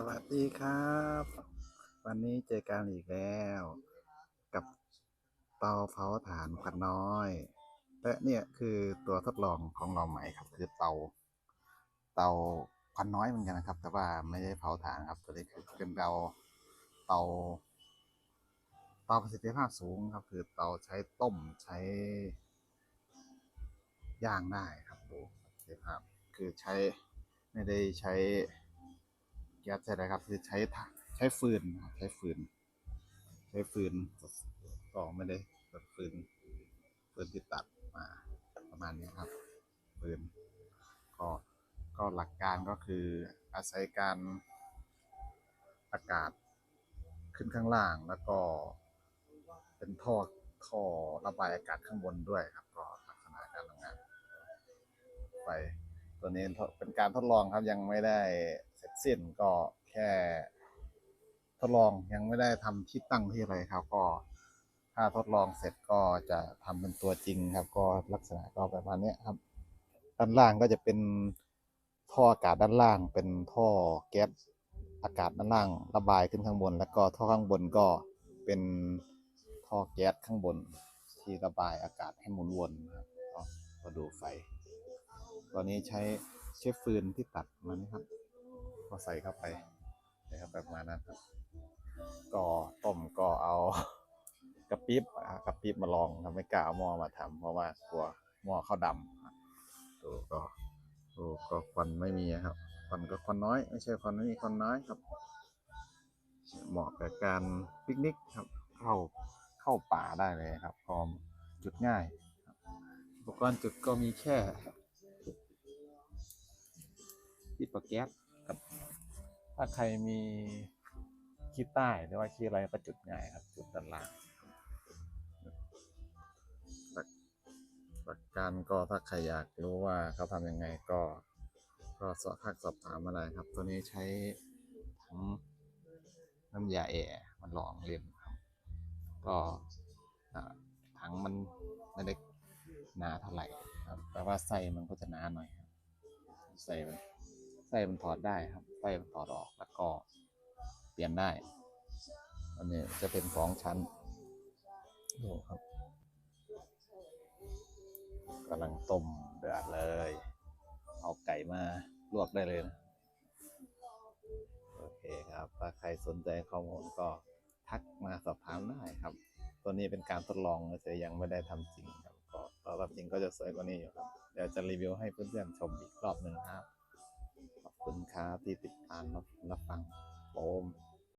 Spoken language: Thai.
สวัสดีครับ วันนี้เจอกันอีกแล้ว กับเตาเผาถ่านควันน้อย และเนี่ยคือตัวทดลองของเราใหม่ครับ คือเตา เตาควันน้อยเหมือนกันนะครับ แต่ว่าไม่ได้เผาถ่านครับตัวนี้คือเป็นเตาเตาเตาประสิทธิภาพสูงครับ คือเตาใช้ต้มใช้ย่างได้ครับดูประสิทธิภาพคือใช้ไม่ได้ใช้ ก๊สใช่ไหมครับ คือใช้ใช้ฟืนใช้ฟืน ใช้ฟืนก็ไม่ได้แบบฟืนฟืนที่ตัดมาประมาณนี้ครับฟืนก็ก็หลักการก็คืออาศัยการอากาศขึ้นข้างล่างแล้วก็เป็นท่อท่อระบายอากาศข้างบนด้วยครับ ก็ลักษณะการทำงานไป ตัวนี้เป็นการทดลองครับยังไม่ได้เสร็จสิ้นก็แค่ทดลองยังไม่ได้ทำที่ตั้งที่อะไรครับ ก็ถ้าทดลองเสร็จก็จะทำเป็นตัวจริงครับ ก็ลักษณะก็ประมาณนี้ครับ ด้านล่างก็จะเป็นท่ออากาศด้านล่าง เป็นท่อแก๊สอากาศด้านล่างระบายขึ้นข้างบน แล้วก็ท่อข้างบนก็เป็นท่อแก๊สข้างบนที่ระบายอากาศให้หมุนวนครับก็มาดูไฟ ตอนนี้ใช้ใช้ฟืนที่ตัดมานี่ครับ ก็ใส่เข้าไปนะครับแบบมานั้นครับก็ต้มก็เอากระปิบกระปิบมาลองครับไม่กล้าเอาหม้อมาทำเพราะว่ากลัวหม้อเข้าดำดูก็ดูก็ควันไม่มีครับควันก็ควันน้อย ไม่ใช่ควันไม่มีควันน้อยครับ เหมาะกับการปิกนิกครับ เข้าเข้าป่าได้เลยครับพร้อมจุดง่ายอุปกรณ์จุดก็มีแค่ ที่ปะแก๊สกับ ถ้าใครมีขี้ใต้หรือว่าขี้อะไรก็จุดง่ายครับ จุดด้านล่างหลักหลักการก็ถ้าใครอยากรู้ว่าเขาทำยังไงก็ ก็สอบทักสอบถามมาได้ครับ ตัวนี้ใช้ถังน้ำยาแอร์มันลองเล่นครับ ก็อ่าถังมันไม่ได้หนาเท่าไหร่ครับ แต่ว่าไส้มันก็จะหนาหน่อยครับไส้มัน ไส้มันถอดได้ครับไส้มันถอดออกแล้วก็เปลี่ยนได้ อันนี้จะเป็นสองชั้นดูครับกำลังต้มเดือดเลย เอาไก่มาลวกได้เลยนะโอเคครับ ถ้าใครสนใจข้อมูลก็ทักมาสอบถามได้ครับ ตัวนี้เป็นการทดลองเฉยๆยังไม่ได้ทำจริงครับ ก็ตอนทำจริงก็จะสวยกว่านี้อยู่ครับ เดี๋ยวจะรีวิวให้เพื่อนๆชมอีกรอบหนึ่งครับขอบ คุณครับที่ติดตามรับรับฟังโอม